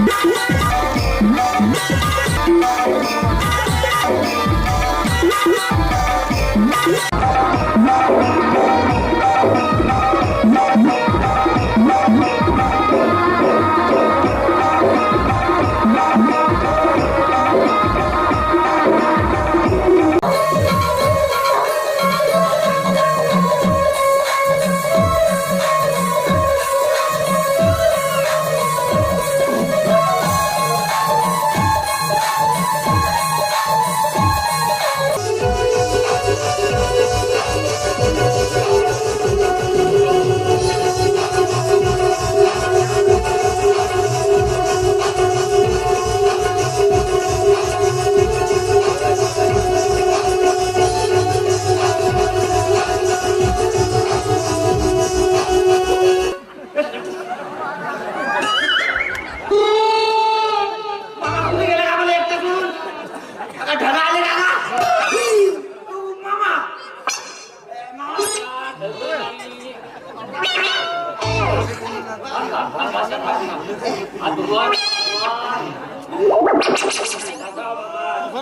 Música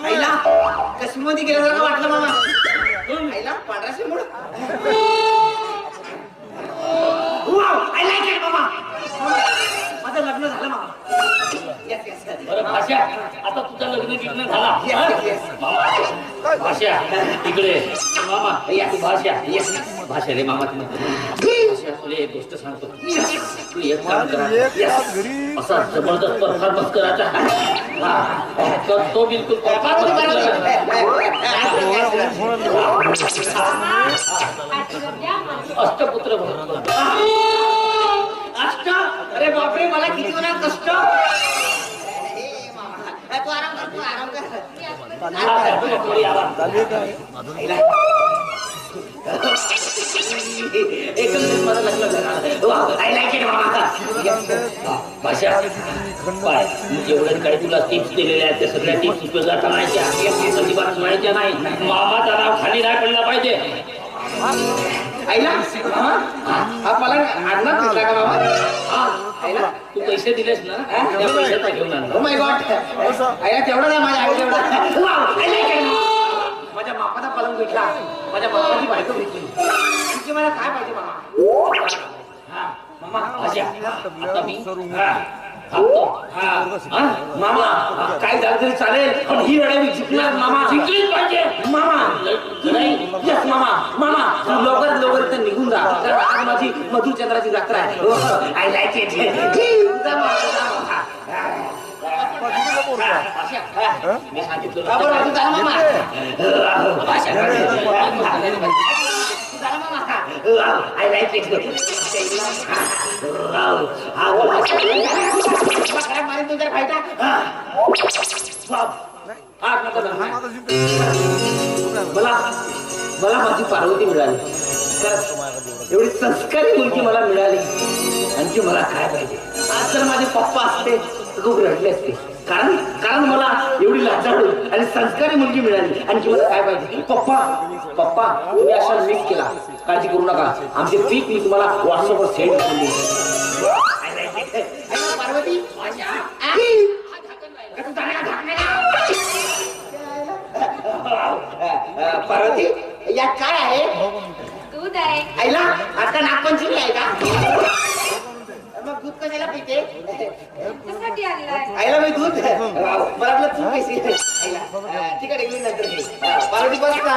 आईला कश्मीरमध्ये गेल्यासारखं वाटलं मामा. आईला पांढरा शिंबूड वाव आय लाईक इट मामा. माझं लग्न झालं मामा. बरं भाषा. आता तुझं लग्न बिग्न झाला हा? भाषा. इकडे मामा भाषा. भाषा रे मामा तुम्ही. तुला एक गोष्ट सांगतो. तू एक काम करा. असा जबरदस्त परफॉर्मन्स करायचा हा. तर तो बिलकुल. अष्टपुत्र कष्ट अरे बापरे मला किती होणार कष्ट? हे तू आराम कर तू आराम कर. एकंदरीत मला लग्न झालं वाव, I like it, मामा. Yes. हा, भाषा पाय जेवढे काही तुला टिप्स दिलेल्या आहेत त्या सगळ्या टिप्स उपयोगात आणायच्या अजिबात सोडायच्या नाही मामाचा नाव खाली नाही पडला पाहिजे आईला मामा हा मला आणणार दिसला का मामा आईला तू पैसे दिलेस ना त्या पैशाचा घेऊन आणला माय गॉड आईला तेवढा नाही माझ्या आई तेवढा बापाचा पलंग भेटला. माझ्या बापाची बायको भेटली. आणखी मला काय पाहिजे मामा हा, मामा हा. हा, हा, काय झालं तरी चालेल पण ही लढाई मी जिंकणार मामा. जिंकलीच पाहिजे. मामा. नाही. येस मामा. मामा तू लवकरात लवकर इथं निघून जा. कारण आज माझी मधुचंद्राची जत्रा आहे. आय लाईक इट मला मला माझी पार्वती मिळाली. खरंच एवढी संस्कारी मुलगी मला मिळाली. आणखी मला काय पाहिजे. आज जर माझे पप्पा असते तर खूप रडले असते. कारण कारण मला एवढी लाजाळू आणि संस्कारी मुलगी मिळाली. आणखी मला काय पाहिजे? पप्पा पप्पा तुम्ही अशा मिस केला. काळजी करू नका. आमचे पीक मी तुम्हाला व्हॉट्सअपवर सेंड करून. पार्वती पार्वती यात काय आहे? दूध आहे. आईला आता नागपंचमी आहे का? दूध कशाला पिते? त्यासाठी आणलाय आईला मी दूध मला तू कशी आईला. ठीक आहे नंतर घे. पार्वती बस ना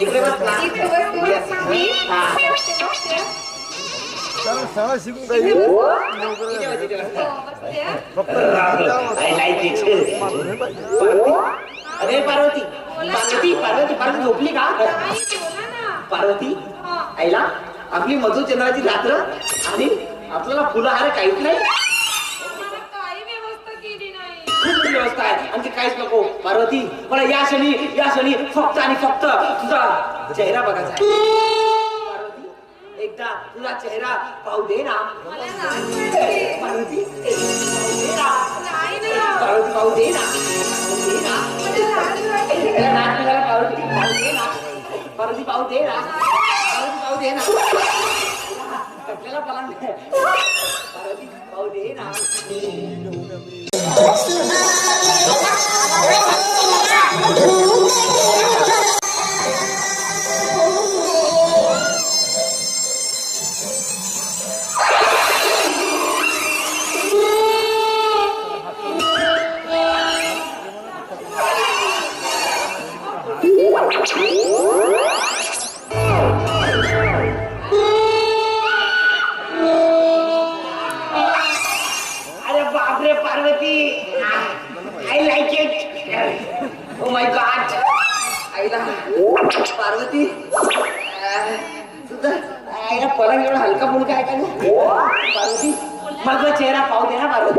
इकडे बस ना बसू. मी अरे पार्वती. पार्वती पार्वती पार्वती झोपली का? आई, बोला ना. पार्वती. आईला आपली मधुचंद्राची रात्र आणि आपल्याला फुलहार काहीच नाही काही व्यवस्था केली नाही. खूप व्यवस्था आहे. आणखी काहीच नको. पार्वती मला या क्षणी या क्षणी फक्त आणि फक्त तुझा चेहरा बघायचा आहे. पार्वती एकदा तुझा चेहरा पाहू दे ना. मला लाज वाटते. पार्वती पाहू दे ना. नाही ना. पार्वती पाहू दे ना. पाहू दे ना. मला. त्याला नाच पार्वती पाहू दे ना. पार्वती पाहू दे ना. पार्वती पाहू दे ना. आपल्याला पलंग पार्वती पाहू दे ना बापरे Parvati. I like it oh my god आईला पार्वती. तुझं आईला पलंग एवढा हलका फुलका आहे का? पार्वती माझा चेहरा पाहू दे ना पार्वती.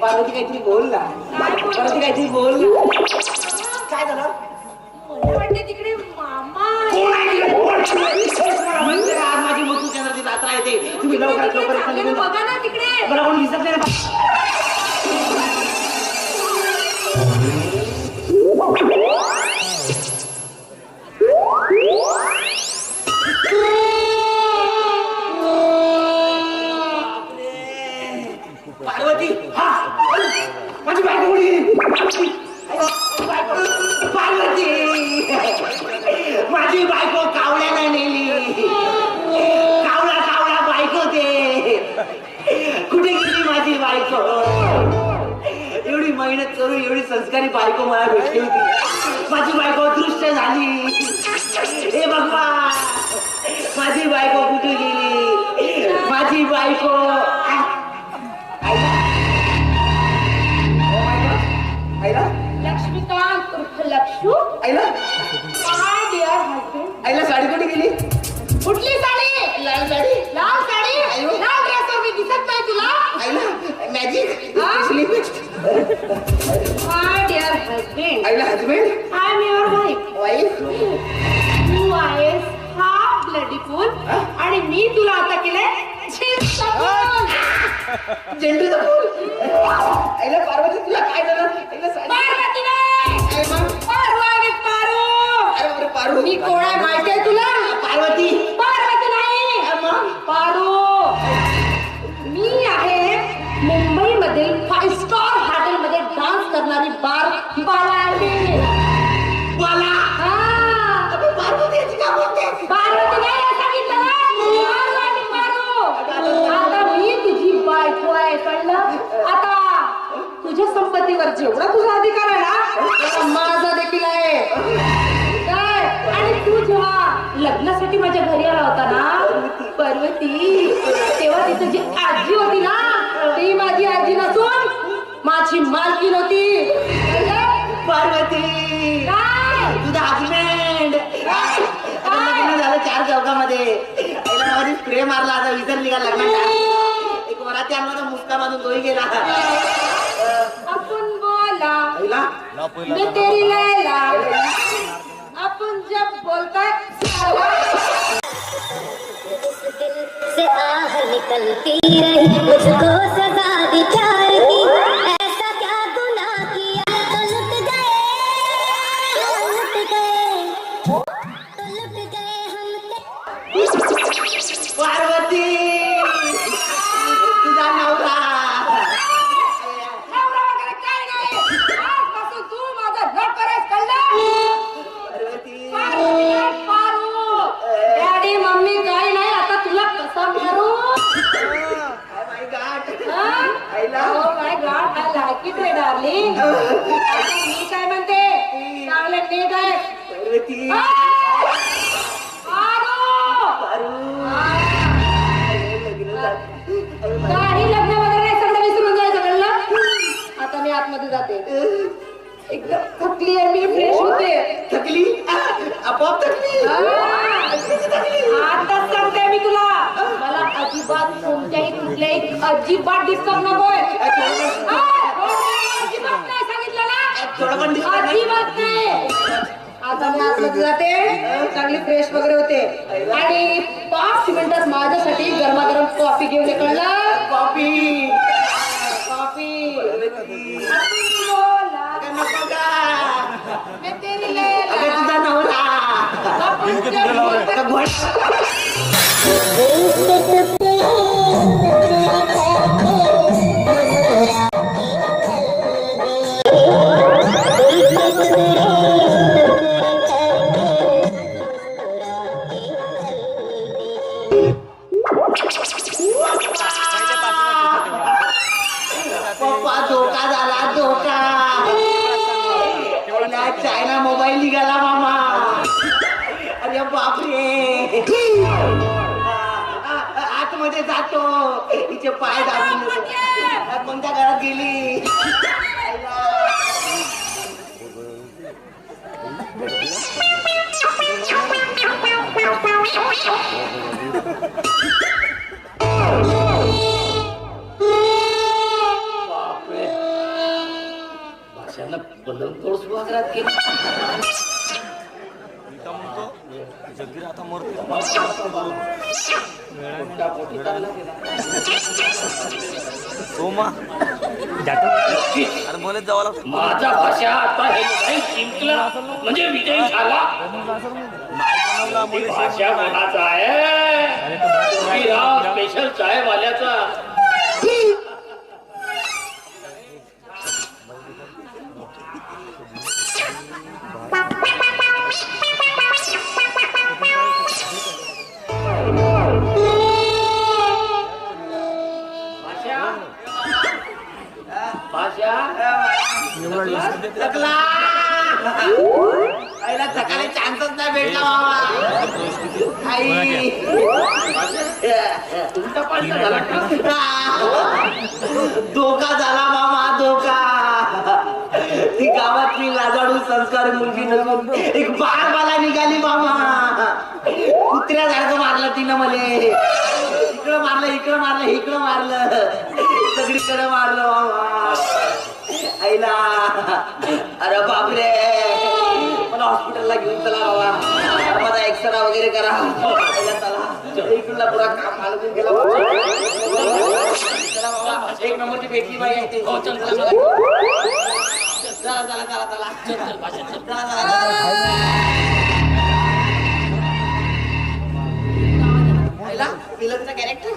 पार्वती काहीतरी बोल ना. पार्वती काहीतरी बोल. काय झालं? मला वाटते तिकडे मामा तुम्ही लवकर लवकर इथं निघून जा. बघा ना तिकडे मला कोण दिसत नाही ना. संस्कारी बायको मला भेटली होती. माझी बायको दृश्य झाली. हे भगवान माझी बायको कुठे गेली? माझी बायको. आईला? लक्ष्मीकांत साडी कुठे गेली? कुठली साडी? लाल साडी. लाल साडी. लाल ड्रेसवर मी दिसत नाही तुला. आईला मॅजिक हजबंड आईला husband I am your wife wife तू आहेस हा ब्लडी फूल आणि मी तुला आता केलंय झेंडूचं फूल आईला पार्वती तुला काय झालं? आईला साडी पार्वती नाही काय मग? पारू आहे पारू. अरे बापरे, पारू. मी कोण संपत्तीवर जेवढा तुझा अधिकार आहे ना? माझा देखील आहे. काय? आणि तू जेव्हा लग्नासाठी माझ्या घरी आला होता ना पर्वती. तेव्हा तिथं जी आजी होती ना ती माझी आजी नसून माझी मालकीन होती कळलं? पार्वती. तुझा लग्न झालं चार चौकामध्ये स्प्रे मारला आता विसरली का लग्नाचा एक वराती आणला मुस्का बांधून तोही गेला मैं तेरी लैला. अपन जब बोलता से आह निकलती रही मुझको काही लग्न वगैरे सगळं विसरून जायचं कळलं आता मी आतमध्ये जाते. एकदम थकली आहे मी फ्रेश होते. थकली? आपोआप थकली? आता सांगते मी तुला. मला अजिबात कोणत्याही कुठल्याही अजिबात डिस्टर्ब नकोय. अजिबात नाही सांगितलं ना. अजिबात नाही. आता मी आतमध्ये जाते. चांगली फ्रेश वगैरे होते. आणि पाच मिनिटात माझ्यासाठी गरमागरम कॉफी घेऊन कळलं? Coffee coffee. तुझा सोमा. नक्कीच. अरे बोलत जावं लागतं. माझा भाषा आता हे जिंकला म्हणजे विजयी झाला. भाषा कोणाचा आहे? स्पेशल चाय वाल्याचा झाला धोका झाला मामा धोका ती गावातली लाजाडू संस्कार मुलगी नसून एक बाळ मला निघाली मामा कुत्र्या झाडचं मारलं. तिनं मले इकडं मारलं इकडं मारलं इकडं मारलं. सगळीकडे मारलं मामा. आईला. अरे बापरे. मला घेऊन चला बाबा माझा एक्सरा वगैरे करा चला इकडला पुरा काम गेला बाबा. चला बाबा एक नंबरची भेटली बाई आहे ते. हो, चल, चल, चल. चला चला चला चला चल, चल, भाषा, चल. चला चला आईला विलनचं कॅरेक्टर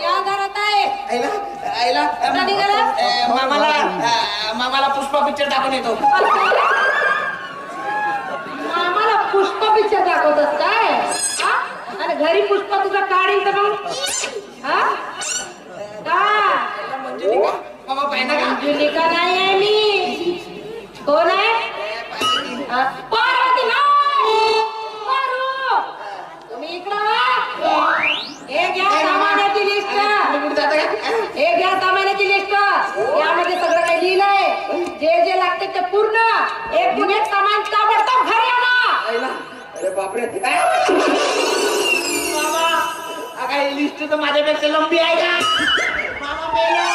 या आहे आईला आईला कुठं निघाला? अ, मामाला अ, मामाला पुष्पा पिक्चर टाकून येतो. आम्हाला पुष्प पिक्चर दाखवतस काय? हा? आणि घरी पुष्प तुझा काढील तर मग? हा? का? मंजुलिका मामा पाहिजे का? मंजुलिका नाही आहे मी? कोण आहे? हा? पार्वती नाही पारू तुम्ही इकडं वा. हे घ्या सामानाची लिस्ट हे घ्या सामानाची लिस्ट यामध्ये सगळं काही लिहिलंय जे जे लागते ते पूर्ण. एक गुन्हे सामान ताबडतोब घरी आणा अरे बापरे काय? मामा हा लिस्ट तर माझ्यापेक्षा लंबी आहे का? मामा मेला